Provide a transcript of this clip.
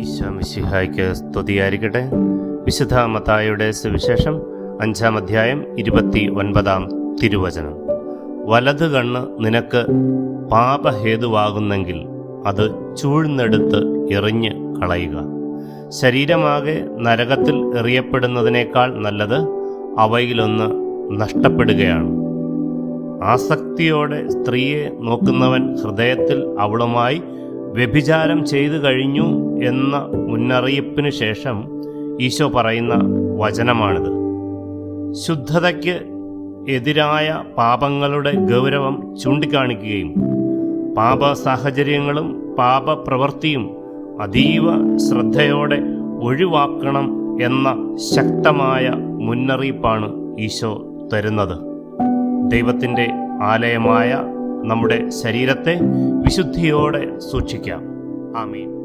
ഈശോ മിശിഹായ്ക്ക് സ്തുതിയായിരിക്കട്ടെ. വിശുദ്ധ മത്തായുടെ സുവിശേഷം അഞ്ചാം അധ്യായം ഇരുപത്തി ഒൻപതാം തിരുവചനം. വലത് കണ്ണ് നിനക്ക് പാപഹേതുവാകുന്നെങ്കിൽ അത് ചൂഴ്ന്നെടുത്ത് എറിഞ്ഞ് കളയുക. ശരീരമാകെ നരകത്തിൽ എറിയപ്പെടുന്നതിനേക്കാൾ നല്ലത് അവയിലൊന്ന് നഷ്ടപ്പെടുകയാണ്. ആസക്തിയോടെ സ്ത്രീയെ നോക്കുന്നവൻ ഹൃദയത്തിൽ അവളുമായി വ്യഭിചാരം ചെയ്തു കഴിഞ്ഞു എന്ന മുന്നറിയിപ്പിന് ശേഷം ഈശോ പറയുന്ന വചനമാണിത്. ശുദ്ധതയ്ക്ക് എതിരായ പാപങ്ങളുടെ ഗൗരവം ചൂണ്ടിക്കാണിക്കുകയും പാപ സാഹചര്യങ്ങളും പാപപ്രവൃത്തിയും അതീവ ശ്രദ്ധയോടെ ഒഴിവാക്കണം എന്ന ശക്തമായ മുന്നറിയിപ്പാണ് ഈശോ തരുന്നത്. ദൈവത്തിന്റെ ആലയമായ നമ്മുടെ ശരീരത്തെ വിശുദ്ധിയോടെ സൂക്ഷിക്കാം. ആമീൻ.